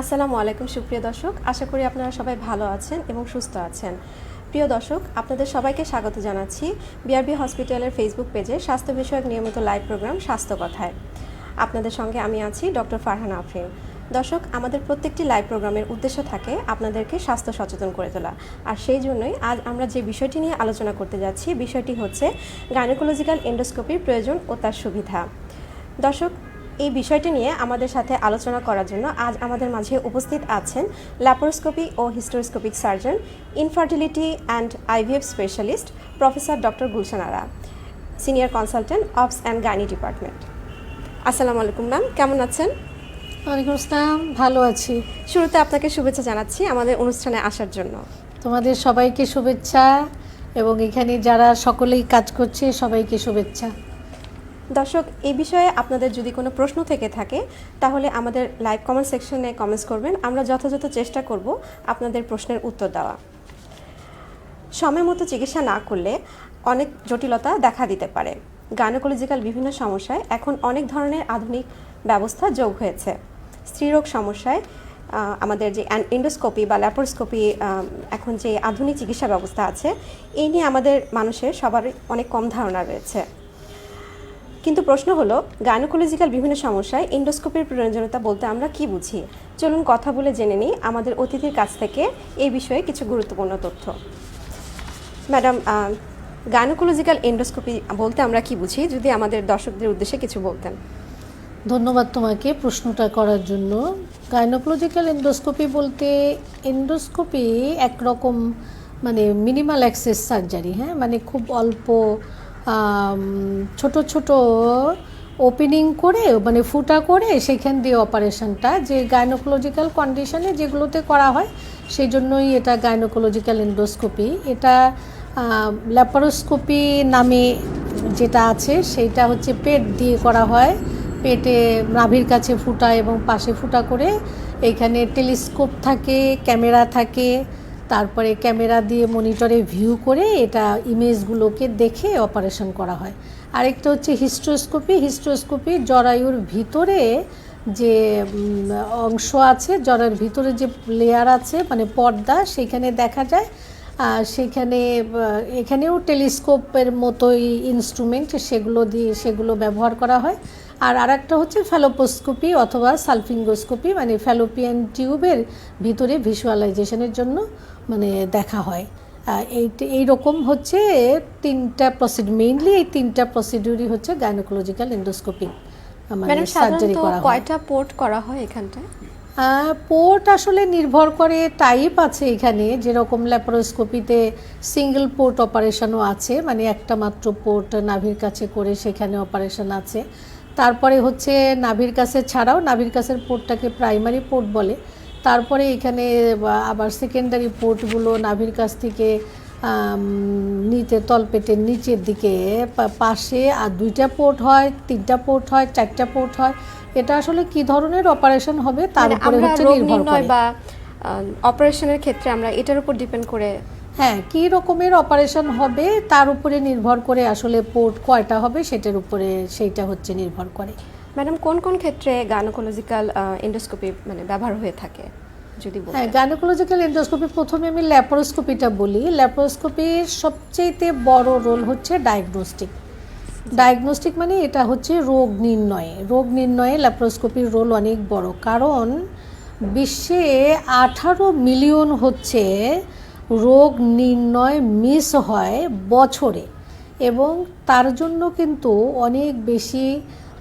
আসসালামু আলাইকুম, সুপ্রিয় দর্শক। আশা করি আপনারা সবাই ভালো আছেন এবং সুস্থ আছেন। প্রিয় দর্শক, আপনাদের সবাইকে স্বাগত জানাচ্ছি বিআরবি হসপিটালের ফেসবুক পেজে স্বাস্থ্য বিষয়ক নিয়মিত লাইভ প্রোগ্রাম স্বাস্থ্য কথায়। আপনাদের সঙ্গে আমি আছি ডক্টর ফারহান আফরিন। দর্শক, আমাদের প্রত্যেকটি লাইভ প্রোগ্রামের উদ্দেশ্য থাকে আপনাদেরকে স্বাস্থ্য সচেতন করে তোলা। আর সেই জন্যই আজ আমরা যে বিষয়টি নিয়ে আলোচনা করতে যাচ্ছি, বিষয়টি হচ্ছে গাইনোকোলজিক্যাল এন্ডোস্কোপির প্রয়োজন ও তার সুবিধা। দর্শক এই বিষয়টি নিয়ে আমাদের সাথে আলোচনা করার জন্য আজ আমাদের মাঝে উপস্থিত আছেন laparoscopy O hysteroscopic surgeon infertility and IVF specialist professor doctor Gulshan Ara senior consultant obs and gynae department আসসালামু আলাইকুম ম্যাম কেমন আছেন? ওয়ালাইকুম আসসালাম ভালো আছি। শুরুতে আপনাকে শুভেচ্ছা জানাচ্ছি আমাদের অনুষ্ঠানে আসার জন্য। তোমাদের সবাইকে শুভেচ্ছা এবং এখানে যারা সকলেই কাজ করছে সবাইকে শুভেচ্ছা। দর্শক এই বিষয়ে আপনাদের যদি কোনো প্রশ্ন থেকে থাকে, তাহলে আমাদের লাইভ কমেন্ট সেকশনে কমেন্টস করবেন। আমরা যথাযথ চেষ্টা করব আপনাদের প্রশ্নের উত্তর দেওয়া। সময় মতো চিকিৎসা না করলে অনেক জটিলতা দেখা দিতে পারে। গাইনোকোলজিক্যাল বিভিন্ন সমস্যায় এখন অনেক ধরনের আধুনিক ব্যবস্থা যোগ হয়েছে। স্ত্রীরোগ সমস্যায় আমাদের যে এন্ডোস্কোপি বা ল্যাপারোস্কোপি এখন যে আধুনিক চিকিৎসা ব্যবস্থা আছে, এই নিয়ে আমাদের মানুষের সবারই অনেক কম ধারণা রয়েছে। কিন্তু প্রশ্ন হলো, গাইনোকোলজিক্যাল বিভিন্ন সমস্যায় এন্ডোস্কোপির প্রয়োজনীয়তা বলতে আমরা কি বুঝি? চলুন কথা বলে জেনে নিই আমাদের অতিথির কাছ থেকে এই বিষয়ে কিছু গুরুত্বপূর্ণ তথ্য। ম্যাডাম গাইনোকোলজিক্যাল এন্ডোস্কোপি বলতে আমরা কি বুঝি, যদি আমাদের দর্শকদের উদ্দেশ্যে কিছু বলতেন? ধন্যবাদ তোমাকে প্রশ্নটা করার জন্য। গাইনোকোলজিক্যাল এন্ডোস্কোপি বলতে, এন্ডোস্কোপি একরকম মানে মিনিমাল অ্যাক্সেস সার্জারি হ্যাঁ? মানে খুব অল্প ছোট ছোট ওপেনিং করে মানে ফুটা করে সেখান দিয়ে অপারেশনটা, যে গাইনোকোলজিক্যাল কন্ডিশনে যেগুলোতে করা হয়, সেই জন্যই এটা গাইনোকোলজিক্যাল এন্ডোস্কোপি এটা ল্যাপারোস্কোপি নামে যেটা আছে, সেইটা হচ্ছে পেট দিয়ে করা হয়। পেটে নাভির কাছে ফুটা এবং পাশে ফুটা করে, এখানে টেলিস্কোপ থাকে, ক্যামেরা থাকে তারপরে ক্যামেরা দিয়ে মনিটরে ভিউ করে এটা ইমেজগুলোকে দেখে অপারেশন করা হয়। আরেকটা হচ্ছে হিস্ট্রোস্কোপি হিস্ট্রোস্কোপি জরায়ুর ভিতরে যে অংশ আছে, জরায়ুর ভিতরে যে লেয়ার আছে মানে পর্দা, সেখানে দেখা যায়। সেখানে এখানেও টেলিস্কোপের মতোই ইনস্ট্রুমেন্ট সেগুলো দিয়ে, সেগুলো ব্যবহার করা হয়। আর আরেকটা হচ্ছে ফ্যালোপোস্কোপি অথবা সালফিঙ্গোস্কোপি মানে ফ্যালোপিয়ান টিউবের ভিতরে ভিজুয়ালাইজেশনের জন্য মানে দেখা হয়। এই এইরকম হচ্ছে তিনটা প্রসিড মেইনলি এই তিনটা প্রসিডিউরই হচ্ছে গাইনোকোলজিক্যাল এন্ডোস্কোপি মানে সার্জারি করা হয়। কয়টা পোর্ট করা হয় এখানটায়? পোর্ট আসলে নির্ভর করে টাইপ আছে এখানে যেরকম ল্যাপারোস্কোপিতে সিঙ্গেল পোর্ট অপারেশনও আছে মানে একটা মাত্র পোর্ট নাভির কাছে করে সেখানে অপারেশন আছে। তারপরে হচ্ছে নাভির কাছে ছাড়াও নাভির কাছের পোর্টটাকে প্রাইমারি পোর্ট বলে। তারপরে এখানে আবার সেকেন্ডারি পোর্টগুলো নাভির কাছ থেকে নিচে তলপেটের নিচের দিকে পাশে আর দুইটা পোর্ট হয় তিনটা পোর্ট হয় চারটা পোর্ট হয়। এটা আসলে কি ধরনের অপারেশন হবে? তার মানে উপরে হচ্ছে নির্ভর করে। বা অপারেশনের ক্ষেত্রে আমরা এটার উপর ডিপেন্ড করে হ্যাঁ কি রকমের অপারেশন হবে তার উপরে নির্ভর করে আসলে পোর্ট কয়টা হবে সেটার উপরে সেইটা হচ্ছে নির্ভর করে। ম্যাডাম কোন কোন ক্ষেত্রে গাইনোকোলজিক্যাল এন্ডোস্কোপি মানে ব্যবহার হয়ে থাকে যদি হ্যাঁ গাইনোকোলজিক্যাল এন্ডোস্কোপি প্রথমে আমি ল্যাপারোস্কোপিটা বলি। ল্যাপারোস্কোপির সবচেয়ে বড় রোল হচ্ছে ডায়াগনস্টিক ডায়াগনস্টিক মানে এটা হচ্ছে রোগ নির্ণয়ে। রোগ নির্ণয়ে ল্যাপারোস্কোপির রোল অনেক বড়। কারণ বিশ্বে আঠারো মিলিয়ন হচ্ছে রোগ নির্ণয় মিস হয় বছরে এবং তার জন্য কিন্তু অনেক বেশি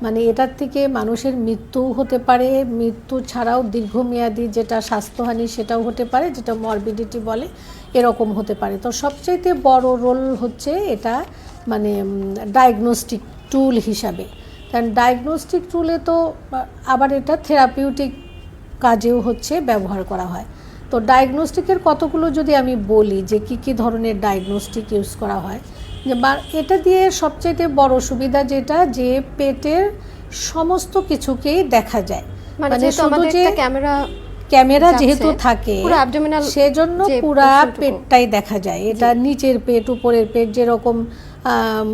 মানে এটার থেকে মানুষের মৃত্যু হতে পারে। মৃত্যু ছাড়াও দীর্ঘমেয়াদী যেটা স্বাস্থ্যহানি সেটাও হতে পারে, যেটা মরবিডিটি বলে, এরকম হতে পারে। তো সবচাইতে বড় রোল হচ্ছে এটা মানে ডায়াগনস্টিক টুল হিসাবে। কারণ ডায়াগনস্টিক টুলে তো আবার এটা থেরাপিউটিক কাজেও হচ্ছে ব্যবহার করা হয়। তো ডায়াগনস্টিকের কতগুলো যদি আমি বলি যে কি কি ধরনের ডায়াগনস্টিক ইউজ করা হয় যে বা এটা দিয়ে সবচেয়ে বড় সুবিধা যেটা যে পেটের সমস্ত কিছুকেই দেখা যায়। মানে যেহেতু আমাদের একটা ক্যামেরা ক্যামেরা যেহেতু থাকে সেজন্য যে পুরা পেটটাই দেখা যায়। এটা নিচের পেট উপরের পেট যেরকম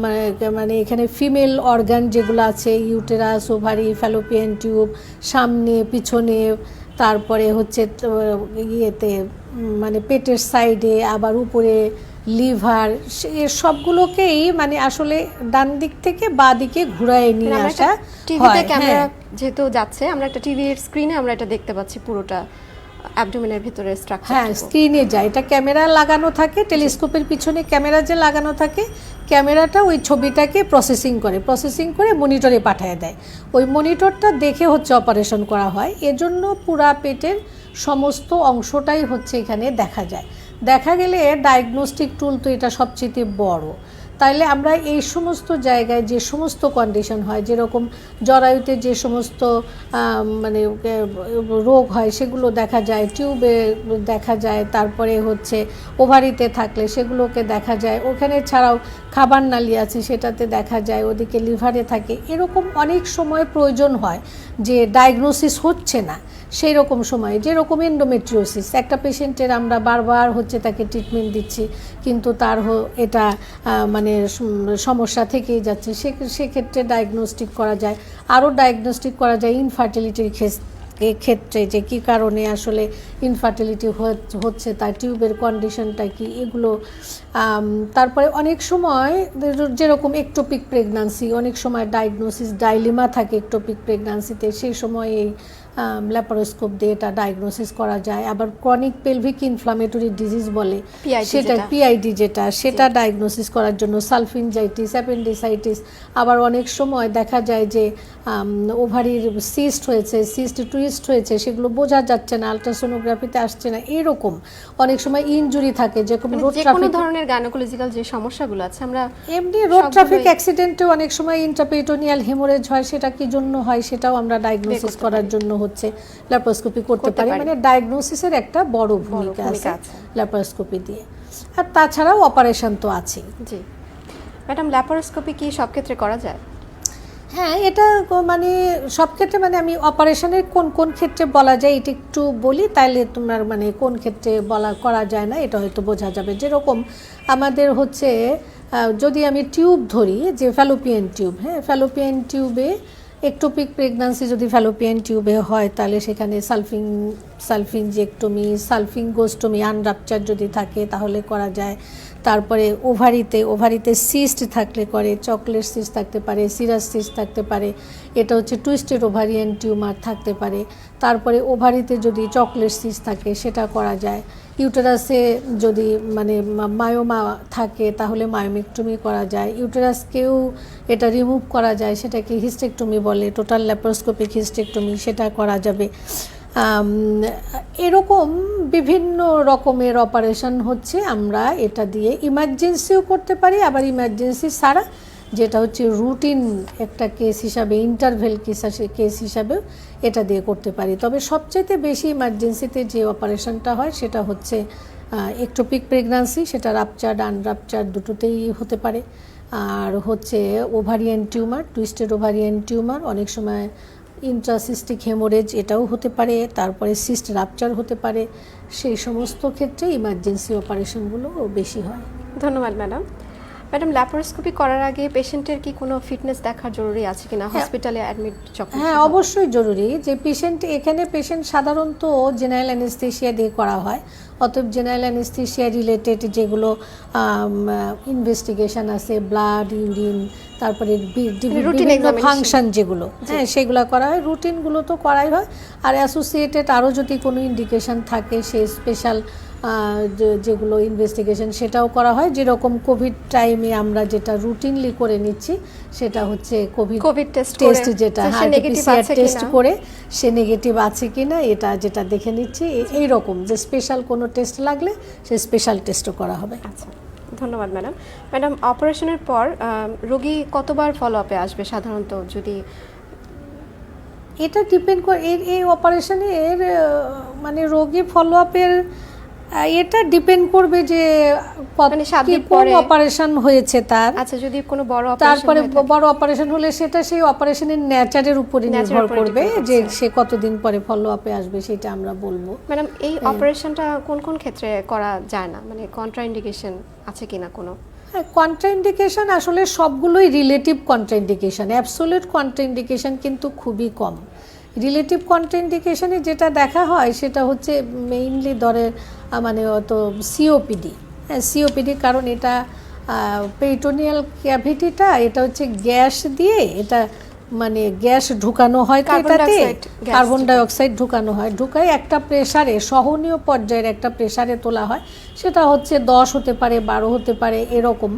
মানে- মানে এখানে ফিমেল অর্গান যেগুলো আছে ইউটেরাস ওভারি ফ্যালোপিয়ান টিউব সামনে পিছনে তারপরে হচ্ছে ইয়েতে মানে পেটের সাইডে আবার উপরে লিভার সবগুলোকেই মানে আসলে ডান দিক থেকে বা দিকে ঘুরায় নিয়ে আসা টিভিতে হয় ক্যামেরা যেহেতু যাচ্ছে আমরা একটা টিভির স্ক্রিনে আমরা এটা দেখতে পাচ্ছি পুরোটা। অ্যাবডোমেনের ভিতরে স্ট্রাকচার হ্যাঁ স্ক্রিনে যায়। এটা ক্যামেরা লাগানো থাকে টেলিস্কোপের পিছনে ক্যামেরা যে লাগানো থাকে ক্যামেরাটা ওই ছবিটাকে প্রসেসিং করে প্রসেসিং করে মনিটরে পাঠিয়ে দেয়। ওই মনিটরটা দেখে হচ্ছে অপারেশন করা হয়। এজন্য পুরা পেটের সমস্ত অংশটাই হচ্ছে এখানে দেখা যায়। দেখা গেলে ডায়াগনস্টিক টুল তো এটা সবচেয়ে বড়। তাইলে আমরা এই সমস্ত জায়গায় যে সমস্ত কন্ডিশন হয়, যেরকম জরায়ুতে যে সমস্ত মানে রোগ হয় সেগুলো দেখা যায়, টিউবে দেখা যায়, তারপরে হচ্ছে ওভারিতে থাকলে সেগুলোকে দেখা যায়। ওখানে ছাড়াও খাবার নালি আছে, সেটাতে দেখা যায় ওদিকে লিভারে থাকে। এরকম অনেক সময় প্রয়োজন হয় যে ডায়াগনোসিস হচ্ছে না সেই রকম সময়ে। যেরকম এন্ডোমেট্রিওসিস একটা পেশেন্টের আমরা বারবার হচ্ছে তাকে ট্রিটমেন্ট দিচ্ছি, কিন্তু তার এটা মানে সমস্যা থেকেই যাচ্ছে। সে, সেক্ষেত্রে ডায়াগনস্টিক করা যায়। আরও ডায়াগনস্টিক করা যায় ইনফার্টিলিটির ক্ষেত্রে। যে কি কারণে আসলে ইনফার্টিলিটি হচ্ছে তার টিউবের কন্ডিশনটা কি, এগুলো তারপরে অনেক সময় যেরকম একটোপিক প্রেগনান্সি অনেক সময় ডায়াগনোসিস ডাইলিমা থাকে একটোপিক প্রেগনান্সিতে সেই সময় এই ল্যাপারোস্কোপ দিয়ে এটা ডায়াগনোসিস করা যায়। আবার ক্রনিক পেলভিক ইনফ্লামেটরি ডিজিজ বলে সেটা। পিআইডি যেটা সেটা ডায়াগনোসিস করার জন্য সালফিনজাইটিস অ্যাপেন্ডিসাইটিস আবার অনেক সময় দেখা যায় যে ওভারির সিস্ট হয়েছে সিস্ট টুইস্ট হয়েছে সেগুলো বোঝা যাচ্ছে না আলট্রাসোনোগ্রাফিতে আসছে না এরকম। অনেক সময় ইনজুরি থাকে যেরকম রোড ট্রাফিক ধরনের গাইনোকোলজিক্যাল যে সমস্যাগুলো আছে আমরা এমনি রোড ট্রাফিক অ্যাক্সিডেন্টে অনেক সময় ইন্টারপেটোনিয়াল হেমোরেজ হয় সেটা কি জন্য হয় সেটাও আমরা ডায়াগনোসিস করার জন্য হচ্ছে ল্যাপারোস্কোপি করতে পারি। মানে ডায়াগনোসিসের একটা বড় ভূমিকা আছে। ল্যাপারোস্কোপি দিয়ে। আর তাছাড়াও অপারেশন তো আছেই। জি। ম্যাডাম ল্যাপারোস্কোপি কি সব ক্ষেত্রে করা যায়? হ্যাঁ এটা মানে সব ক্ষেত্রে মানে আমি অপারেশনের কোন কোন ক্ষেত্রে বলা যায় এটা একটু বলি তাইলে তোমার মানে কোন ক্ষেত্রে বলা করা যায় না এটা হয়তো বোঝা যাবে। যেরকম আমাদের হচ্ছে যদি আমি টিউব ধরি যে ফ্যালোপিয়ান টিউব হ্যাঁ ফ্যালোপিয়ান টিউবে একটোপিক প্রেগন্যান্সি যদি ফ্যালোপিয়ান টিউবে হয়, তাহলে সেখানে সালফিং সালফিনজেক্টমি সালফিঙ্গোস্টমি আনরাপচার যদি থাকে, তাহলে করা যায়। তারপরে ওভারিতে ওভারিতে সিস্ট থাকলে করে চকলেট সিস্ট থাকতে পারে সিরাস সিস্ট থাকতে পারে, এটা হচ্ছে টুইস্টেড ওভারিয়ান টিউমার থাকতে পারে। তারপরে ওভারিতে যদি চকলেট সিস্ট থাকে, সেটা করা যায়। ইউটেরাসে যদি মানে মায়োমা থাকে, তাহলে মায়োমেক্টমি করা যায়। ইউটেরাসকেও এটা রিমুভ করা যায়, সেটাকে হিস্টেকটমি বলে, টোটাল ল্যাপারোস্কোপিক হিস্টেকটমি, সেটা করা যাবে। এরকম বিভিন্ন রকমের অপারেশন হচ্ছে, আমরা এটা দিয়ে ইমার্জেন্সিও করতে পারি, আবার ইমার্জেন্সি ছাড়া যেটা হচ্ছে রুটিন একটা কেস হিসাবে ইন্টারভেল কেস কেস হিসাবেও এটা দিয়ে করতে পারি। তবে সবচাইতে বেশি ইমার্জেন্সিতে যে অপারেশনটা হয়, সেটা হচ্ছে একটোপিক প্রেগন্যান্সি সেটা রাপচার আনরাপচার দুটোতেই হতে পারে। আর হচ্ছে ovarian tumour twisted ovarian tumour অনেক সময় ইন্ট্রাসিস্টিক হেমোরেজ এটাও হতে পারে, তারপরে সিস্ট রাপচার হতে পারে। সেই সমস্ত ক্ষেত্রে ইমার্জেন্সি অপারেশনগুলো বেশি হয়। ধন্যবাদ ম্যাডাম ম্যাডাম ল্যাপারোস্কোপি করার আগে পেশেন্টের কি কোনো ফিটনেস দেখার জরুরি আছে কিনা? হসপিটালে অ্যাডমিট যখন হ্যাঁ অবশ্যই জরুরি যে পেশেন্ট এখানে পেশেন্ট সাধারণত জেনারেল অ্যানেস্থেশিয়া দিয়ে করা হয়। অতএব জেনারেল অ্যানেস্থেশিয়া রিলেটেড যেগুলো ইনভেস্টিগেশন আছে ব্লাড ইউরিন তারপরে বিভিন্ন ফাংশন যেগুলো। হ্যাঁ সেগুলো করা হয়। রুটিনগুলো তো করাই হয়। আর অ্যাসোসিয়েটেড আরও যদি কোনো ইন্ডিকেশন থাকে সে স্পেশাল যেগুলো ইনভেস্টিগেশন সেটাও করা হয়। যেরকম কোভিড টাইমে আমরা যেটা রুটিনলি করে নিচ্ছি সেটা হচ্ছে কোভিড কোভিড টেস্ট টেস্ট যেটা সে হ্যাঁ পিসিআর টেস্ট করে সে নেগেটিভ আছে কিনা এটা যেটা দেখে নিচ্ছি। এই রকম যে স্পেশাল কোনো টেস্ট লাগলে সে স্পেশাল টেস্টও করা হবে। আচ্ছা ধন্যবাদ ম্যাডাম। ম্যাডাম অপারেশনের পর রোগী কতবার ফলো আপে আসবে সাধারণত যদি? এটা ডিপেন্ড করে এর এই অপারেশনের মানে রোগী ফলো আপের এটা ডিপেন্ড করবে যে মানে কোন পরে- অপারেশন হয়েছে তার। আচ্ছা যদি কোনো বড় তারপরে বড় অপারেশন হলে সেটা সেই অপারেশনের ন্যাচারের উপরে নির্ভর করবে যে সে কতদিন পরে ফলো আপে আসবে সেটা আমরা বলব। ম্যাডাম এই অপারেশনটা কোন কোন ক্ষেত্রে করা যায় না? মানে কন্ট্রাইন্ডিকেশন আছে কিনা কোনো? কন্ট্রাইন্ডিকেশন আসলে সবগুলোই রিলেটিভ কন্ট্রাইন্ডিকেশন অ্যাবসোলিউট কন্ট্রাইন্ডিকেশন কিন্তু খুবই কম। রিলেটিভ কন্ট্রাইন্ডিকেশনে যেটা দেখা হয় সেটা হচ্ছে মেইনলি ধরে মানে অত সিওপিডি হ্যাঁ সিওপিডি কারণ এটা পেরিটোনিয়াল ক্যাভিটিটা এটা হচ্ছে গ্যাস দিয়ে এটা মানে গ্যাস ঢুকানো হয় এটাতে কার্বন ডাইঅক্সাইড ঢুকানো হয়। ঢুকায় একটা প্রেশারে সহনীয় পর্যায়ের একটা প্রেসারে তোলা হয়। সেটা হচ্ছে দশ হতে পারে বারো হতে পারে এরকম।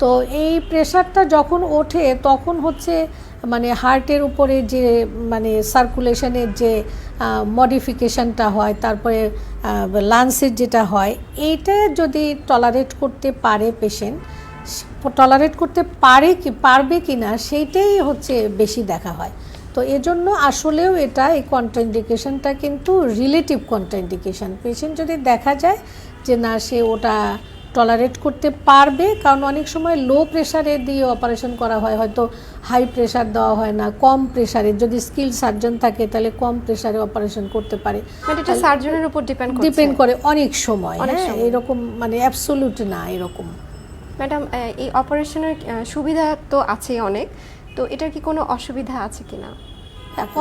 তো এই প্রেশারটা যখন ওঠে তখন হচ্ছে মানে হার্টের উপরে যে মানে সার্কুলেশনের যে মডিফিকেশনটা হয়, তারপরে লাংসের যেটা হয়, এইটা যদি টলারেট করতে পারে পেশেন্ট টলারেট করতে পারে কি, পারবে কি না সেইটাই হচ্ছে বেশি দেখা হয়। তো এজন্য আসলেও এটা এই কন্ট্রাইন্ডিকেশনটা কিন্তু রিলেটিভ কন্ট্রাইন্ডিকেশন পেশেন্ট যদি দেখা যায় যে না, সে ওটা টলারেট করতে পারবে কারণ অনেক সময় লো প্রেশারে দিয়ে অপারেশন করা হয় হয়তো হাই প্রেশার দেওয়া হয় না কম প্রেশারে যদি স্কিল সার্জন থাকে তাহলে কম প্রেশারে অপারেশন করতে পারে। এটা সার্জনের উপর ডিপেন্ড ডিপেন্ড করে অনেক সময় হ্যাঁ এরকম মানে অ্যাবসোলুট না এরকম। ম্যাডাম এই অপারেশনের সুবিধা তো আছে অনেক। তো এটার কি কোনো অসুবিধা আছে কিনা?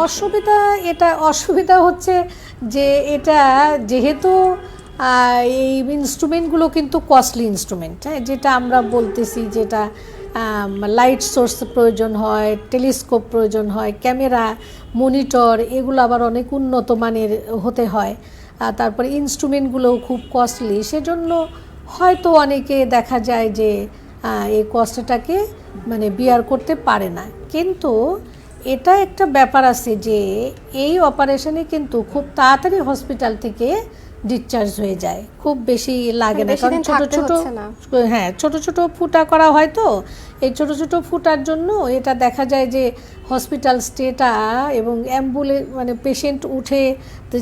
অসুবিধা এটা অসুবিধা হচ্ছে যে এটা যেহেতু এই ইনস্ট্রুমেন্টগুলো কিন্তু কস্টলি ইনস্ট্রুমেন্ট হ্যাঁ? যেটা আমরা বলতেছি যেটা লাইট সোর্স প্রয়োজন হয় টেলিস্কোপ প্রয়োজন হয় ক্যামেরা মনিটর এগুলো আবার অনেক উন্নত মানের হতে হয়। তারপরে ইনস্ট্রুমেন্টগুলোও খুব কস্টলি সেজন্য হয়তো অনেকে দেখা যায় যে এই কষ্টটাকে মানে বিয়ার করতে পারে না। কিন্তু এটা একটা ব্যাপার আছে যে, এই অপারেশনে কিন্তু খুব তাড়াতাড়ি হসপিটাল থেকে ডিসচার্জ হয়ে যায়। খুব বেশি লাগে না কারণ ছোট ছোট হ্যাঁ ছোট ছোট ফুটা করা হয় তো এই ছোট ছোট ফুটার জন্য এটা দেখা যায় যে হসপিটাল স্টেটা এবং অ্যাম্বুলে মানে পেশেন্ট উঠে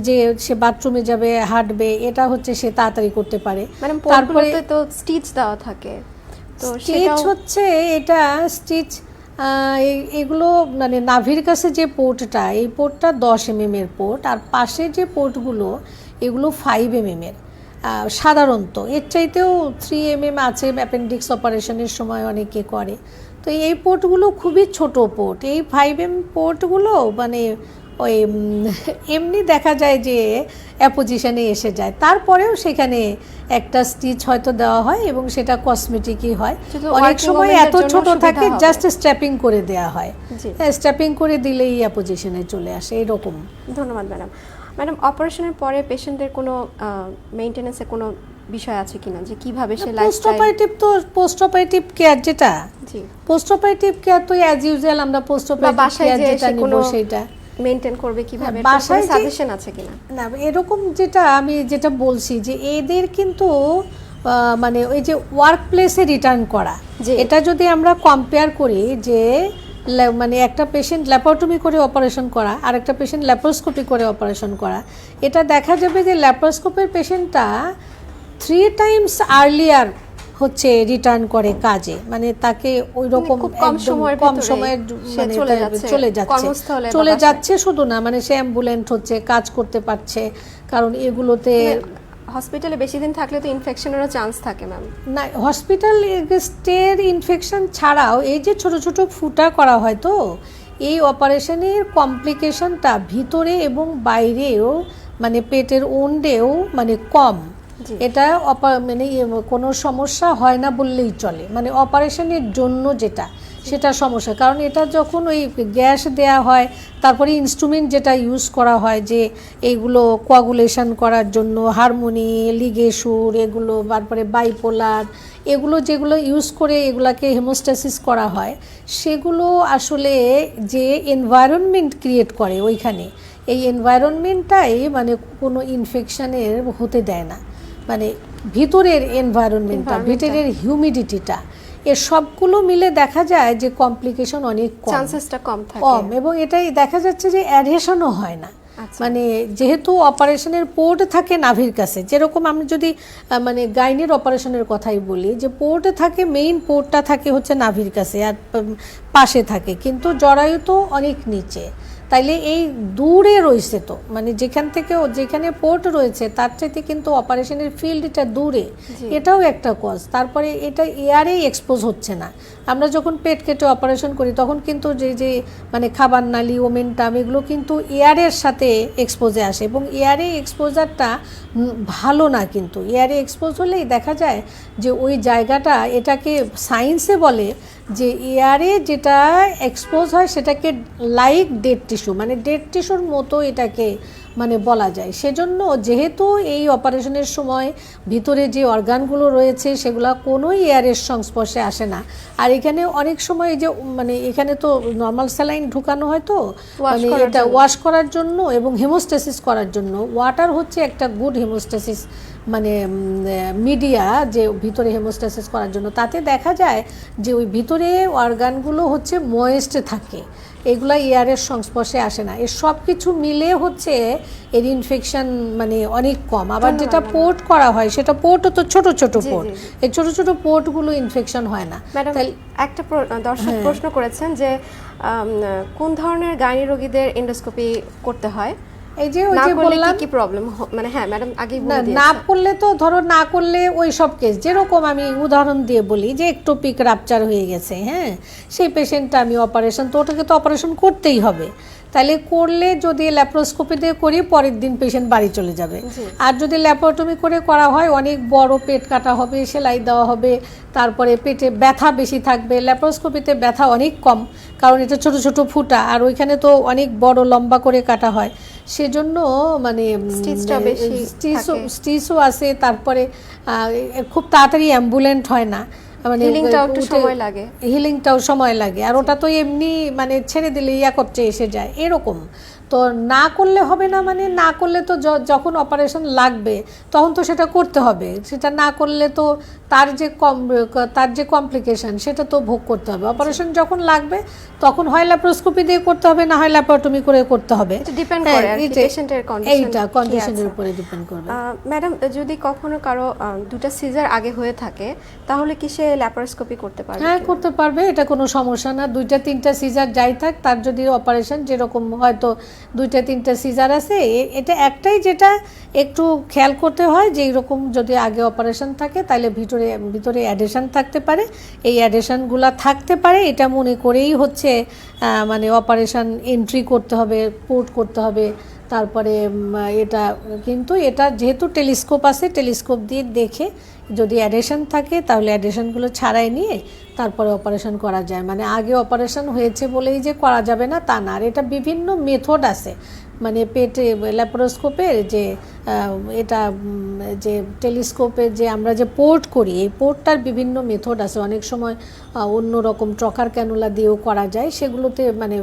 যে সে বাথরুমে যাবে হাঁটবে এটা হচ্ছে সে তাড়াতাড়ি করতে পারে। মানে তারপরে তো স্টিচ দেওয়া থাকে। তো স্টিচ হচ্ছে এটা স্টিচ এগুলো মানে নাভির কাছে যে পোর্টটা এই পোর্টটা দশ এম এর পোর্ট আর পাশে যে পোর্টগুলো এগুলো ফাইভ এম এর। সাধারণত। এর চাইতেও থ্রি এম এম আছে অ্যাপেন্ডিক্স অপারেশনের সময় অনেকে করে। তো এই পোর্টগুলো খুবই ছোট পোর্ট এই ফাইভ এম পোর্টগুলো মানে ওই এমনি দেখা যায় যে অ্যাপোজিশনে এসে যায়। তারপরেও সেখানে একটা স্টিচ হয়তো দেওয়া হয় এবং সেটা কসমেটিকই হয়। অনেক সময় এত ছোট থাকে জাস্ট স্ট্র্যাপিং করে দেওয়া হয়। জি। হ্যাঁ স্ট্র্যাপিং করে দিলেই অ্যাপোজিশনে চলে আসে এরকম। ধন্যবাদ ম্যাডাম ম্যাডাম অপারেশনের পরে পেশেন্টদের কোনো মেইনটেনেন্সে কোনো বিষয় আছে কিনা? যে কীভাবে সে পোস্ট অপারেটিভ তো পোস্ট অপারেটিভ কেয়ার যেটা। জি। পোস্ট অপারেটিভ কেয়ার তো অ্যাজ ইউজুয়াল আমরা পোস্ট অপারেটিভ কেয়ার যেটা নিব সেটা। মেইনটেইন করবে কীভাবে? হ্যাঁ, বাসায় সাজেশন আছে কিনা? না এরকম যেটা আমি যেটা বলছি যে এদের কিন্তু মানে ওই যে ওয়ার্ক প্লেসে রিটার্ন করা। এটা যদি আমরা কম্পেয়ার করি যে মানে একটা পেশেন্ট ল্যাপারটমি করে অপারেশন করা আর একটা পেশেন্ট ল্যাপারোস্কোপি করে অপারেশন করা। এটা দেখা যাবে যে ল্যাপারোস্কোপের পেশেন্টটা থ্রি টাইমস আর্লিয়ার হচ্ছে রিটার্ন করে কাজে। মানে তাকে ওই রকম খুব কম সময়ের কম সময়ের মানে চলে যাচ্ছে চলে যাচ্ছে। শুধু না মানে সে অ্যাম্বুলেন্ট হচ্ছে কাজ করতে পারছে কারণ এগুলোতে হসপিটালে বেশি দিন থাকলে তো ইনফেকশনেরও চান্স থাকে ম্যাম না হসপিটাল স্টের ইনফেকশন ছাড়াও এই যে ছোট ছোট ফুটা করা হয় তো, এই অপারেশনের কমপ্লিকেশনটা ভিতরে এবং বাইরেও মানে পেটের ওন্ডেও মানে কম। এটা মানে ইয়ে কোনো সমস্যা হয় না বললেই চলে। মানে অপারেশনের জন্য যেটা, সেটা সমস্যা। কারণ এটা যখন ওই গ্যাস দেয়া হয়, তারপরে ইনস্ট্রুমেন্ট যেটা ইউজ করা হয় যে এইগুলো কোয়াগুলেশন করার জন্য হারমোনি লিগেসুর এগুলো, তারপরে বাইপোলার এগুলো যেগুলো ইউজ করে এগুলাকে হেমোস্ট্যাসিস করা হয়, সেগুলো আসলে যে এনভায়রনমেন্ট ক্রিয়েট করে ওইখানে, এই এনভায়রনমেন্টটাই মানে কোনো ইনফেকশানের হতে দেয় না। মানে ভিতরের এনভায়রনমেন্টটা ভিতরের হিউমিডিটিটা এর সবগুলো মিলে দেখা যায় যে কমপ্লিকেশন অনেক কম। চান্সেসটা কম থাকে। কম এবং এটাই দেখা যাচ্ছে যে অ্যাডহেশনও হয় না। আচ্ছা। মানে যেহেতু অপারেশনের পোর্ট থাকে নাভির কাছে যেরকম আমি যদি মানে গাইনের অপারেশনের কথাই বলি যে পোর্টে থাকে মেইন পোর্টটা থাকে হচ্ছে নাভির কাছে আর পাশে থাকে। কিন্তু জরায়ু তো অনেক নিচে। তাইলে এই দূরে রয়েছে তো মানে যেখান থেকে যেখানে পোর্ট রয়েছে তার চাইতে কিন্তু অপারেশনের ফিল্ডটা দূরে। এটাও একটা কজ তারপরে এটা এয়ারেই এক্সপোজ হচ্ছে না। আমরা যখন পেট কেটে অপারেশন করি তখন কিন্তু যে যে মানে খাবার নালি ওমেন্টাম এগুলো কিন্তু এয়ারের সাথে এক্সপোজে আসে এবং এয়ারে এক্সপোজারটা ভালো না কিন্তু। এয়ারে এক্সপোজ হলেই দেখা যায় যে ওই জায়গাটা এটাকে সায়েন্সে বলে যে এয়ারে যেটা এক্সপোজ হয় সেটাকে লাইক ডেড টিস্যু মানে ডেড টিস্যুর মতো এটাকে মানে বলা যায়। সেজন্য যেহেতু এই অপারেশনের সময় ভিতরে যে অর্গানগুলো রয়েছে সেগুলো কোনোই এয়ারের সংস্পর্শে আসে না। আর এখানে অনেক সময় এই যে মানে এখানে তো নর্মাল স্যালাইন ঢুকানো হয় তো মানে এটা ওয়াশ করার জন্য এবং হেমোস্টেসিস করার জন্য। ওয়াটার হচ্ছে একটা গুড হেমোস্টেসিস মানে মিডিয়া যে ভিতরে হেমোস্টাসিস করার জন্য। তাতে দেখা যায় যে ওই ভিতরে অর্গানগুলো হচ্ছে ময়েস্ট থাকে। এগুলা এয়ারের সংস্পর্শে আসে না। এর সব কিছু মিলে হচ্ছে এর ইনফেকশন মানে অনেক কম। আবার যেটা পোর্ট করা হয় সেটা পোর্টও তো ছোট ছোট পোর্ট এই ছোট ছোট পোর্টগুলো ইনফেকশন হয় না। ম্যাডাম একটা দর্শক হ্যাঁ। প্রশ্ন করেছেন যে কোন ধরনের গাইনি রোগীদের এন্ডোস্কোপি করতে হয়? এই যে ওই যে বললাম কি প্রবলেম মানে হ্যাঁ ম্যাডাম আগেই বলে না করলে তো ধরো না করলে ওই সব কেস যেরকম আমি উদাহরণ দিয়ে বলি যে একটোপিক রাপচার হয়ে গেছে হ্যাঁ? সেই পেশেন্টটা আমি অপারেশন তো ওটাকে তো অপারেশন করতেই হবে। তাহলে করলে যদি ল্যাপ্রোস্কোপি দিয়ে করি পরের দিন পেশেন্ট বাড়ি চলে যাবে। আর যদি ল্যাপারটমি করে করা হয় অনেক বড় পেট কাটা হবে সেলাই দেওয়া হবে তারপরে পেটে ব্যথা বেশি থাকবে ল্যাপারোস্কোপিতে ব্যথা অনেক কম কারণ এটা ছোট ছোট ফুটা আর ওইখানে তো অনেক বড় লম্বা করে কাটা হয়। সেজন্য মানে স্টিচও। আছে তারপরে আহ, খুব তাড়াতাড়ি অ্যাম্বুলেন্ট হয় না। মানে Healingটাও একটু সময় লাগে। হিলিংটাও সময় লাগে। আর ওটা তো এমনি মানে ছেড়ে দিলে ইয়া করছে এসে যায়। এরকম। তো না করলে হবে না মানে না করলে তো যখন অপারেশন লাগবে তখন তো সেটা করতে হবে। সেটা না করলে তো তার যে কম তার যে কমপ্লিকেশন সেটা তো ভোগ করতে হবে। অপারেশন যখন লাগবে তখন হয় ল্যাপ্রোস্কোপি দিয়ে করতে হবে না হয় ল্যাপারটমি করে করতে হবে। হ্যাঁ, করে এইটা- কন্ডিশনের উপরে ডিপেন্ড করবে। ম্যাডাম যদি কখনো কারও দুটা সিজার আগে হয়ে থাকে তাহলে কি সে ল্যাপারোস্কোপি করতে পারবে হ্যাঁ করতে পারবে এটা কোনো সমস্যা না। দুইটা তিনটা সিজার যাই থাক তার যদি অপারেশন যেরকম হয়তো দুইটা, তিনটা সিজার আছে। এটা একটাই যেটা একটু খেয়াল করতে হয় যে এরকম যদি আগে অপারেশন থাকে তাহলে ভিতরে ভিতরে অ্যাডেশন থাকতে পারে। এই অ্যাডেশনগুলো থাকতে পারে। এটা মনে করেই হচ্ছে মানে অপারেশন এন্ট্রি করতে হবে পোর্ট করতে হবে। তারপরে এটা, কিন্তু এটা যেহেতু টেলিস্কোপ আছে, টেলিস্কোপ দিয়ে দেখে যদি অ্যাডেশন থাকে তাহলে অ্যাডেশনগুলো ছাড়াই নিয়ে তারপরে অপারেশন করা যায়। মানে আগে অপারেশন হয়েছে বলেই যে করা যাবে না তা না। আর এটা বিভিন্ন মেথড আছে। মানে পেটে ল্যাপারোস্কোপের যে এটা যে টেলিস্কোপে যে আমরা যে পোর্ট করি এই পোর্টটার বিভিন্ন মেথড আছে অনেক সময় অন্য রকম ট্রকার ক্যানুলা দিয়েও করা যায় সেগুলোতে মানে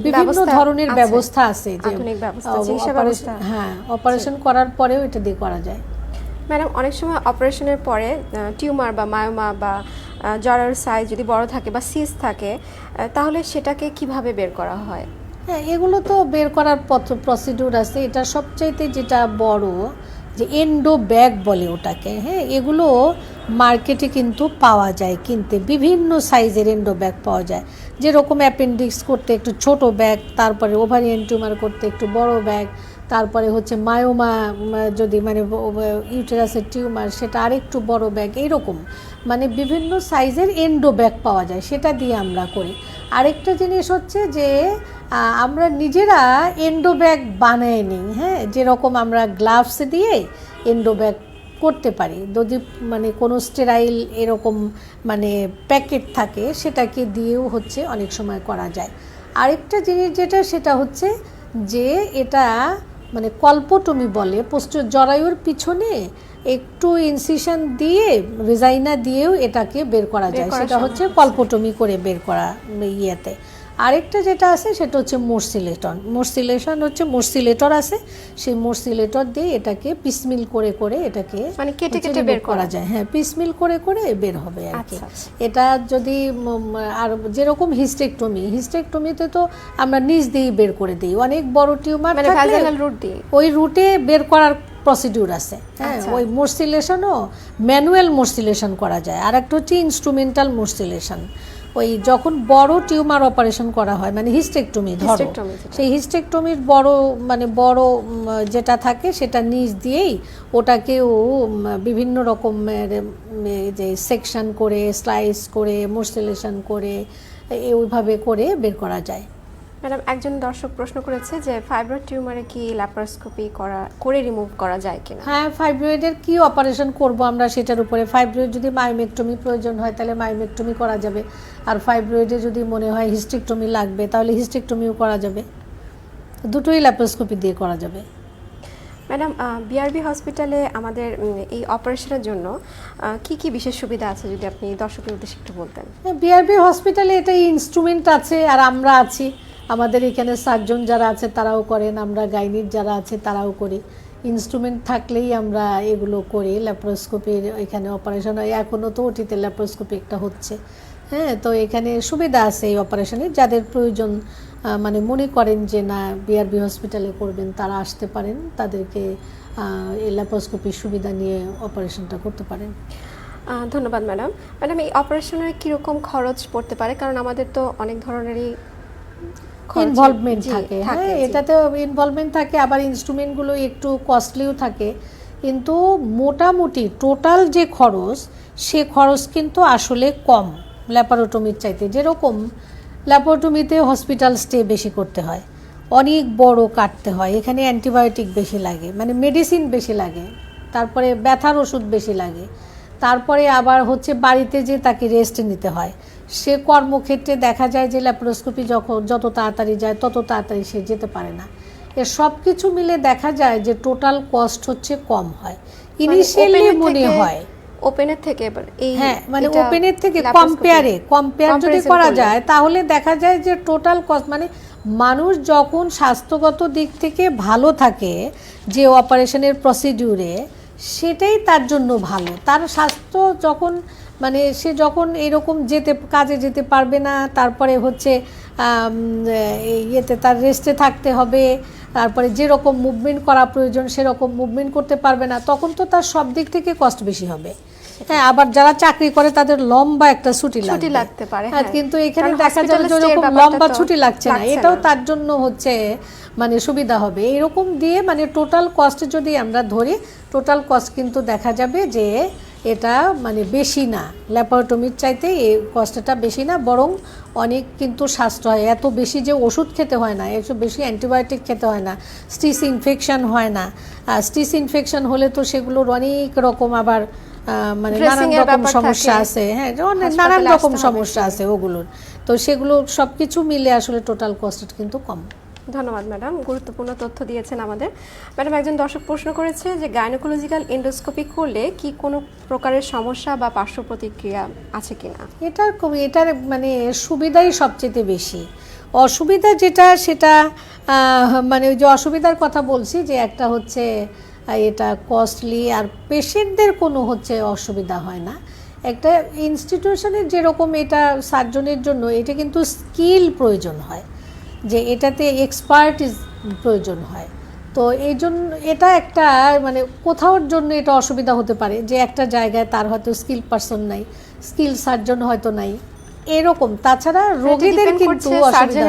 বিভিন্ন ধরনের ব্যবস্থা আছে। যে। হ্যাঁ অপারেশন করার পরেও এটা দিয়ে করা যায় ম্যাডাম অনেক সময় অপারেশনের পরে টিউমার বা মায়োমা বা জরার সাইজ যদি বড় থাকে বা সিস থাকে তাহলে সেটাকে কীভাবে বের করা হয় হ্যাঁ এগুলো তো বের করার প্রসিডিউর আছে। এটা সবচাইতে যেটা বড় যে এন্ডো ব্যাগ বলে ওটাকে হ্যাঁ এগুলো মার্কেটে কিন্তু পাওয়া যায় কিনতে। বিভিন্ন সাইজের এন্ডো ব্যাগ পাওয়া যায়। যেরকম অ্যাপেন্ডিক্স করতে একটু ছোট ব্যাগ তারপরে ওভারিয়ান টিউমার করতে একটু বড় ব্যাগ তারপরে হচ্ছে মায়োমা যদি মানে ইউটেরাসের টিউমার সেটা আরেকটু বড় ব্যাগ এইরকম মানে বিভিন্ন সাইজের এন্ডো ব্যাগ পাওয়া যায়, সেটা দিয়ে আমরা করি। আরেকটা জিনিস হচ্ছে যে আমরা নিজেরা এন্ডো ব্যাগ বানায় নিই হ্যাঁ? যেরকম আমরা গ্লাভস দিয়ে এন্ডো ব্যাগ করতে পারি। যদি মানে কোনো স্টেরাইল এরকম মানে প্যাকেট থাকে সেটাকে দিয়েও হচ্ছে অনেক সময় করা যায়। আরেকটা জিনিস যেটা সেটা হচ্ছে যে এটা মানে কল্পটমি বলে পোস্ট জরায়ুর পিছনে একটু ইনসিশন দিয়ে রিজাইনা দিয়েও এটাকে বের করা যায়। সেটা হচ্ছে। কল্পটমি করে বের করা ইয়েতে। আরেকটা যেটা আছে সেটা হচ্ছে মোরসিলেটন মোরসিলেশন হচ্ছে মোরসিলেটর আছে সেই মোরসিলেটর দিয়ে এটাকে পিসমিল করে করে এটাকে মানে কেটে কেটে বের করা। যায়। হ্যাঁ পিসমিল করে করে বের হবে আর কি। আচ্ছা, আচ্ছা। এটা যদি আর যেরকম হিস্টেকটমি হিস্টেকটমিতে তো আমরা নিচ দিয়েই বের করে দিই। অনেক বড় টিউমার মানে রুট দিয়ে? ওই রুটে বের করার প্রসিডিউর আছে। হ্যাঁ আচ্ছা। ওই মোরসিলেশনও ম্যানুয়াল মোরসিলেশন করা যায়। আর একটা হচ্ছে ইনস্ট্রুমেন্টাল মোরসিলেশন ওই যখন বড় টিউমার অপারেশন করা হয় মানে হিস্টেকটমি ধরো। সেই হিস্টেকটমির বড় মানে বড় যেটা থাকে সেটা নিচ দিয়েই ওটাকেও বিভিন্ন রকমের যে সেকশন করে স্লাইস করে মোস্টেলেশন করে এইভাবে ওইভাবে করে বের করা যায় ম্যাডাম একজন দর্শক প্রশ্ন করেছে যে ফাইব্রয়েড টিউমারে কি ল্যাপারোস্কোপি করা করে রিমুভ করা যায় কিনা? হ্যাঁ ফাইব্রয়েডের কি অপারেশন করব আমরা সেটার উপরে? ফাইব্রয়েড যদি মায়োমেক্টমি প্রয়োজন হয় তাহলে মায়োমেক্টমি করা যাবে। আর ফাইব্রয়েডে যদি মনে হয় হিস্টেকটমি লাগবে তাহলে হিস্টেকটমিও করা যাবে। দুটোই ল্যাপ্রোস্কোপি দিয়ে করা যাবে। ম্যাডাম বিআরবি হসপিটালে আমাদের এই অপারেশনের জন্য কি কি বিশেষ সুবিধা আছে যদি আপনি দর্শকের উদ্দেশ্যে একটু বলতেন? বিআরবি হসপিটালে এটা ইনস্ট্রুমেন্ট আছে আর আমরা আছি। আমাদের এখানে সার্জন যারা আছে, তারাও করেন। আমরা গাইনির যারা আছে, তারাও করি। ইনস্ট্রুমেন্ট থাকলেই আমরা এগুলো করি। ল্যাপ্রোস্কোপির এখানে অপারেশন হয়। এখনও তো ওটিতে ল্যাপ্রোস্কোপি একটা হচ্ছে। হ্যাঁ তো এখানে সুবিধা আছে এই অপারেশনে যাদের প্রয়োজন মানে মনে করেন যে না বিআরবি হসপিটালে করবেন, তারা আসতে পারেন। তাদেরকে ল্যাপ্রোস্কোপির সুবিধা নিয়ে অপারেশনটা করতে পারেন। ধন্যবাদ ম্যাডাম। ম্যাডাম, এই অপারেশনের কীরকম খরচ পড়তে পারে? কারণ আমাদের তো অনেক ধরনেরই ইনভলভমেন্ট থাকে। হ্যাঁ জি। এটাতে ইনভলভমেন্ট থাকে আবার ইনস্ট্রুমেন্টগুলো একটু কস্টলিও থাকে। কিন্তু মোটামুটি টোটাল যে খরচ সে খরচ কিন্তু আসলে কম ল্যাপারোটমির চাইতে। যেরকম ল্যাপারোটমিতে হসপিটাল স্টে বেশি করতে হয় অনেক বড় কাটতে হয় এখানে অ্যান্টিবায়োটিক বেশি লাগে মানে মেডিসিন বেশি লাগে তারপরে ব্যথার ওষুধ বেশি লাগে। তারপরে আবার হচ্ছে বাড়িতে যে তাকে রেস্ট নিতে হয়। সে কর্মক্ষেত্রে দেখা যায় যে ল্যাপ্রোস্কোপি যখন যত তাড়াতাড়ি যায় তত তাড়াতাড়ি সে যেতে পারে না। এ সব কিছু মিলে দেখা যায় যে টোটাল কস্ট হচ্ছে কম হয়। ইনিশিয়ালি মনে হয়। ওপেনের থেকে এই হ্যাঁ মানে ওপেনের থেকে কম্পেয়ারে কম্পেয়ার যদি করা যায় তাহলে দেখা যায় যে টোটাল কস্ট মানে মানুষ যখন স্বাস্থ্যগত দিক থেকে ভালো থাকে যে অপারেশনের প্রসিডিউরে সেটাই তার জন্য ভালো। তার স্বাস্থ্য যখন মানে সে যখন এরকম যেতে, কাজে যেতে পারবে না, তারপরে হচ্ছে ইয়েতে তার রেস্টে থাকতে হবে, তারপরে যেরকম মুভমেন্ট করা প্রয়োজন, সেরকম মুভমেন্ট করতে পারবে না, তখন তো তার সব দিক থেকে কষ্ট বেশি হবে। হ্যাঁ আবার যারা চাকরি করে তাদের লম্বা একটা ছুটি ছুটি লাগতে পারে, হ্যাঁ হ্যাঁ। কিন্তু এখানে দেখা যাবে যে ওরকম লম্বা ছুটি লাগছে না। এটাও তার জন্য হচ্ছে মানে সুবিধা হবে। এরকম দিয়ে মানে টোটাল কস্ট যদি আমরা ধরি টোটাল কস্ট কিন্তু দেখা যাবে যে এটা মানে বেশি না। ল্যাপারোটমির চাইতে এই কষ্টটা বেশি না বরং অনেক কিন্তু স্বাস্থ্য হয়। এত বেশি যে ওষুধ খেতে হয় না এত বেশি অ্যান্টিবায়োটিক খেতে হয় না স্টিস ইনফেকশন হয় না। আর স্টিস ইনফেকশন হলে তো সেগুলোর অনেক রকম আবার মানে নানান রকম সমস্যা আছে হ্যাঁ নানান রকম সমস্যা আছে ওগুলোর। তো সেগুলো সব কিছু মিলে আসলে টোটাল কস্ট কিন্তু কম। ধন্যবাদ ম্যাডাম গুরুত্বপূর্ণ তথ্য দিয়েছেন আমাদের। ম্যাডাম একজন দর্শক প্রশ্ন করেছে যে গাইনোকোলজিক্যাল এন্ডোস্কোপি করলে কি কোনো প্রকারের সমস্যা বা পার্শ্ব প্রতিক্রিয়া আছে কিনা? এটার খুব- এটার মানে সুবিধাই সবচেয়ে বেশি। অসুবিধা যেটা সেটা মানে ওই যে অসুবিধার কথা বলছি যে একটা হচ্ছে এটা কস্টলি আর পেশেন্টদের কোনো হচ্ছে অসুবিধা হয় না। একটা ইনস্টিটিউশনের যেরকম এটা সার্জনের জন্য এটা কিন্তু স্কিল প্রয়োজন হয় যে এটাতে এক্সপার্টিস প্রয়োজন হয়। তো এই জন্য এটা একটা মানে কোথাওর জন্য এটা অসুবিধা হতে পারে যে একটা জায়গায় তার হয়তো স্কিল পারসন নাই স্কিল সার্জন হয়তো নাই এরকম। তাছাড়া রোগীদের কিন্তু অসুবিধা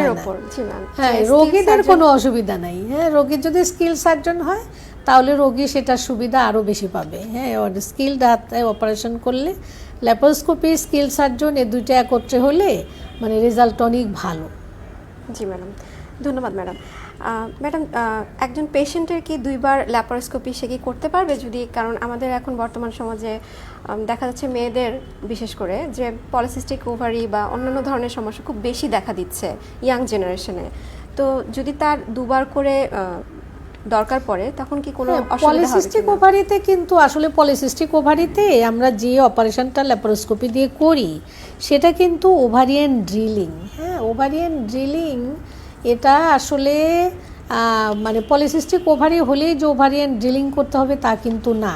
হ্যাঁ রোগীদের কোনো অসুবিধা নাই। হ্যাঁ রোগীর যদি স্কিল সার্জন হয় তাহলে রোগী সেটা সুবিধা আরও বেশি পাবে। হ্যাঁ স্কিলড হাতে অপারেশন করলে ল্যাপারোস্কোপি স্কিল সার্জন এ দুইটা একত্রে হলে মানে রেজাল্ট অনেক ভালো। জি ম্যাডাম, ধন্যবাদ ম্যাডাম। ম্যাডাম একজন পেশেন্টের কি দুইবার ল্যাপারোস্কোপি সে কি করতে পারবে? যদি, কারণ আমাদের এখন বর্তমান সমাজে দেখা যাচ্ছে মেয়েদের বিশেষ করে যে পলিসিস্টিক ওভারি বা অন্যান্য ধরনের সমস্যা খুব বেশি দেখা দিচ্ছে ইয়াং জেনারেশনে তো যদি তার দুবার করে দরকার পড়ে তখন কি কোনো পলিসিস্টিক ওভারিতে কিন্তু আসলে পলিসিস্টিক ওভারিতে আমরা যে অপারেশনটা ল্যাপারোস্কোপি দিয়ে করি সেটা কিন্তু ওভারিয়ান ড্রিলিং হ্যাঁ ওভারিয়ান ড্রিলিং এটা আসলে মানে পলিসিস্টিক ওভারি হলেই যে ওভারিয়ান ড্রিলিং করতে হবে তা কিন্তু না।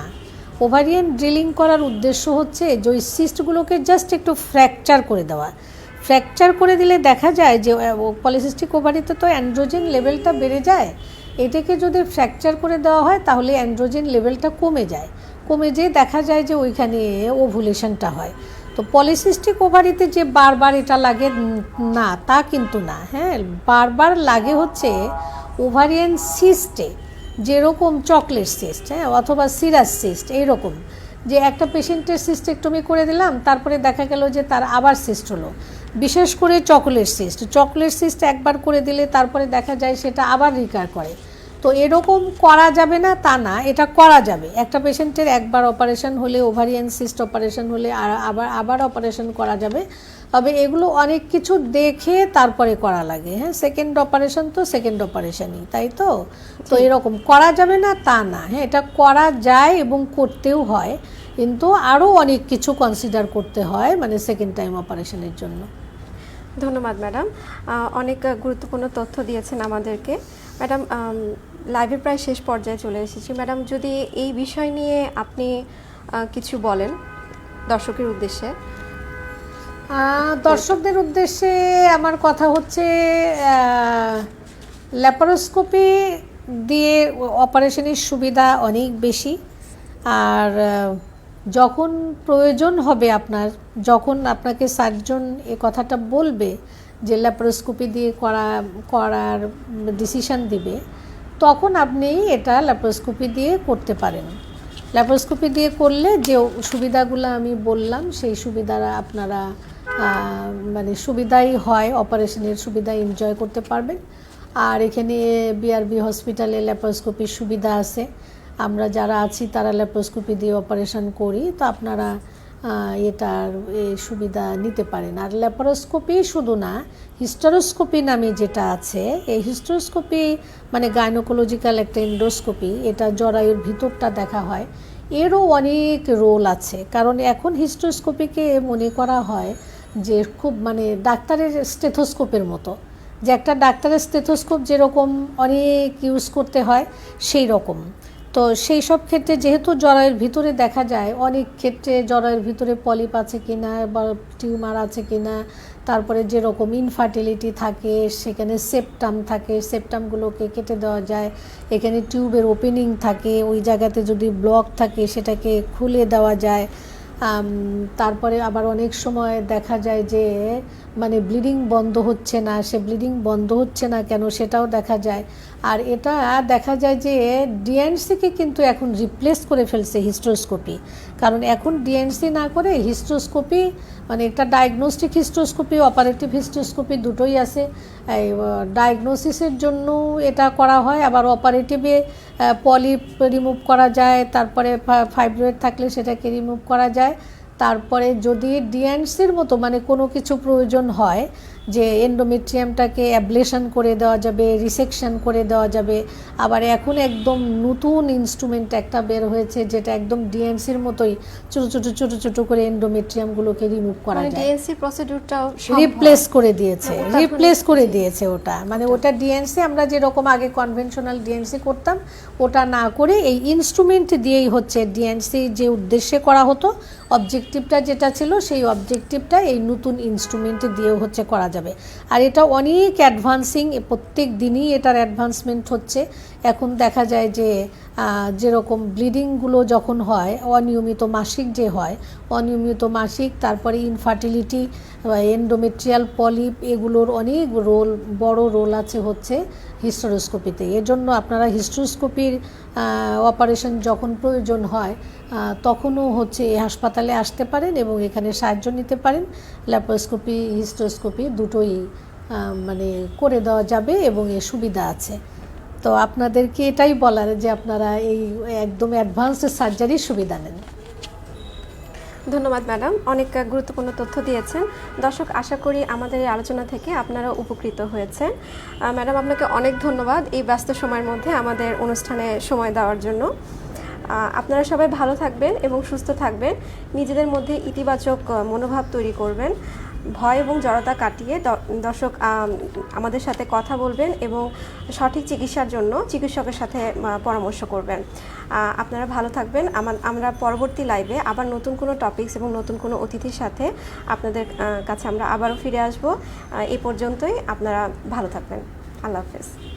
ওভারিয়ান ড্রিলিং করার উদ্দেশ্য হচ্ছে যে ওই সিস্টগুলোকে জাস্ট একটু ফ্র্যাকচার করে দেওয়া। ফ্র্যাকচার করে দিলে দেখা যায় যে পলিসিস্টিক ওভারিতে তো অ্যান্ড্রোজেন লেভেলটা বেড়ে যায় এটাকে যদি ফ্র্যাকচার করে দেওয়া হয়, তাহলে অ্যান্ড্রোজেন লেভেলটা কমে যায়। কমে যেয়ে দেখা যায় যে ওইখানে ওভুলেশনটা হয়। তো পলিসিস্টিক ওভারিতে যে বারবার এটা লাগে না, তা কিন্তু না হ্যাঁ? বারবার লাগে হচ্ছে ওভারিয়ান সিস্টে যেরকম চকলেট সিস্ট হ্যাঁ? অথবা সিরাস সিস্ট এইরকম। যে একটা পেশেন্টের সিস্টেক্টমি করে দিলাম, তারপরে দেখা গেল যে তার আবার সিস্ট হলো। বিশেষ করে চকলেট সিস্ট চকলেট সিস্ট একবার করে দিলে তারপরে দেখা যায় সেটা আবার রিকার করে। তো এরকম করা যাবে না তা না এটা করা যাবে। একটা পেশেন্টের একবার অপারেশন হলে ওভারিয়ান সিস্ট অপারেশন হলে আর আবার আবার অপারেশন করা যাবে। তবে এগুলো অনেক কিছু দেখে তারপরে করা লাগে হ্যাঁ? সেকেন্ড অপারেশন তো সেকেন্ড অপারেশনই তাই তো? তো এরকম করা যাবে না তা না হ্যাঁ? এটা করা যায় এবং করতেও হয়। কিন্তু আরও অনেক কিছু কনসিডার করতে হয় মানে সেকেন্ড টাইম অপারেশনের জন্য। ধন্যবাদ, ম্যাডাম। অনেক গুরুত্বপূর্ণ তথ্য দিয়েছেন আমাদেরকে। ম্যাডাম লাইভের প্রায় শেষ পর্যায়ে চলে এসেছি। ম্যাডাম, যদি এই বিষয় নিয়ে আপনি কিছু বলেন দর্শকের উদ্দেশ্যে। দর্শকদের উদ্দেশ্যে আমার কথা হচ্ছে ল্যাপারোস্কোপি দিয়ে অপারেশনের সুবিধা অনেক বেশি। আর যখন প্রয়োজন হবে আপনার, যখন আপনাকে সার্জন এ কথাটা বলবে, যে ল্যাপারোস্কোপি দিয়ে করা, করার ডিসিশন দিবে, তখন আপনি এটা ল্যাপারোস্কোপি দিয়ে করতে পারেন। ল্যাপারোস্কোপি দিয়ে করলে যে সুবিধাগুলো আমি বললাম, সেই সুবিধারা আপনারা মানে সুবিধাই হয় অপারেশনের সুবিধা এনজয় করতে পারবেন। আর এখানে বিআরবি হসপিটালে ল্যাপারোস্কোপির সুবিধা আছে। আমরা যারা আছি, তারা ল্যাপারোস্কোপি দিয়ে অপারেশন করি, তো আপনারা এটার সুবিধা নিতে পারেন। আর ল্যাপারোস্কোপি শুধু না, হিস্টারোস্কোপি নামে যেটা আছে, এই হিস্টোস্কোপি মানে গাইনোকোলজিক্যাল একটা এন্ডোস্কোপি, এটা জরায়ুর ভিতরটা দেখা হয়। এরও অনেক রোল আছে, কারণ এখন হিস্টোস্কোপিকে মনে করা হয় যে খুব মানে ডাক্তারের স্টেথোস্কোপের মতো। যে একটা ডাক্তারের স্টেথোস্কোপ যেরকম অনেক ইউজ করতে হয় সেই রকম তো সেই সব ক্ষেত্রে যেহেতু জরায়ের ভিতরে দেখা যায়, অনেক ক্ষেত্রে জরায়ের ভিতরে পলিপ আছে কি না বা টিউমার আছে কি না তারপরে যেরকম ইনফার্টিলিটি থাকে, সেখানে সেপটাম থাকে সেপটামগুলোকে কেটে দেওয়া যায়, এখানে টিউবের ওপেনিং থাকে, ওই জায়গাতে যদি ব্লক থাকে সেটাকে খুলে দেওয়া যায় তারপরে আবার অনেক সময় দেখা যায় যে মানে ব্লিডিং বন্ধ হচ্ছে না, সে ব্লিডিং বন্ধ হচ্ছে না কেন সেটাও দেখা যায়। আর এটা দেখা যায় যে ডিএনসিকে কিন্তু এখন রিপ্লেস করে ফেলছে হিস্ট্রোস্কোপি কারণ এখন ডিএনসি না করে হিস্ট্রোস্কোপি মানে একটা ডায়াগনোস্টিক হিস্টোস্কোপি অপারেটিভ হিস্ট্রোস্কোপি দুটোই আছে। ডায়াগনোসিসের জন্য এটা করা হয়। আবার অপারেটিভে পলিপ রিমুভ করা যায়। তারপরে ফাইব্রয়েড থাকলে সেটাকে রিমুভ করা যায়। তারপরে যদি ডিএনসির মতো মানে কোনো কিছু প্রয়োজন হয় যে এন্ডোমেট্রিয়ামটাকে অ্যাবলেশন করে দেওয়া যাবে রিসেকশন করে দেওয়া যাবে আবার এখন একদম নতুন ইনস্ট্রুমেন্ট একটা বের হয়েছে যেটা একদম ডিএনসির মতোই ছোটো ছোটো ছোটো ছোটো করে এন্ডোমেট্রিয়ামগুলোকে রিমুভ করা মানে যায়। ডিএনসি প্রসিডিউরটাও রিপ্লেস করে দিয়েছে রিপ্লেস করে দিয়েছে ওটা। মানে ওটা ডিএনসি আমরা যেরকম আগে কনভেনশনাল ডিএনসি করতাম ওটা না করে এই ইনস্ট্রুমেন্ট দিয়েই হচ্ছে ডিএনসি যে উদ্দেশ্যে করা হতো অবজেক্টিভটা যেটা ছিল, সেই অবজেক্টিভটা এই নতুন ইনস্ট্রুমেন্ট দিয়েও হচ্ছে করা যাবে। আর এটা অনেক অ্যাডভান্সিং প্রত্যেক দিনই এটার অ্যাডভান্সমেন্ট হচ্ছে। এখন দেখা যায় যে যেরকম ব্লিডিংগুলো যখন হয়, অনিয়মিত মাসিক যে হয়, অনিয়মিত মাসিক, তারপরে ইনফার্টিলিটি এন্ডোমেট্রিয়াল পলিপ এগুলোর অনেক রোল বড় রোল আছে হচ্ছে হিস্টোরোস্কোপিতে। এজন্য আপনারা হিস্টোস্কোপির অপারেশন যখন প্রয়োজন হয় তখনও হচ্ছে এই হাসপাতালে আসতে পারেন এবং এখানে সাহায্য নিতে পারেন। ল্যাপারোস্কোপি হিস্টোস্কোপি দুটোই মানে করে দেওয়া যাবে এবং এর সুবিধা আছে। তো আপনাদেরকে এটাই বলার যে আপনারা এই একদম অ্যাডভান্স সার্জারির সুবিধা নেন। ধন্যবাদ, ম্যাডাম। অনেক গুরুত্বপূর্ণ তথ্য দিয়েছেন। দর্শক, আশা করি আমাদের এই আলোচনা থেকে আপনারা উপকৃত হয়েছেন। ম্যাডাম, আপনাকে অনেক ধন্যবাদ এই ব্যস্ত সময়ের মধ্যে আমাদের অনুষ্ঠানে সময় দেওয়ার জন্য। আপনারা সবাই ভালো থাকবেন এবং সুস্থ থাকবেন। নিজেদের মধ্যে ইতিবাচক মনোভাব তৈরি করবেন। ভয় এবং জড়তা কাটিয়ে দর্শক আমাদের সাথে কথা বলবেন এবং সঠিক চিকিৎসার জন্য চিকিৎসকের সাথে পরামর্শ করবেন। আপনারা ভালো থাকবেন। আমার- পরবর্তী লাইভে আবার নতুন কোনো টপিকস এবং নতুন কোনো অতিথির সাথে আপনাদের কাছে আমরা আবারও ফিরে আসব। এ পর্যন্তই। আপনারা ভালো থাকবেন। আল্লাহ হাফেজ।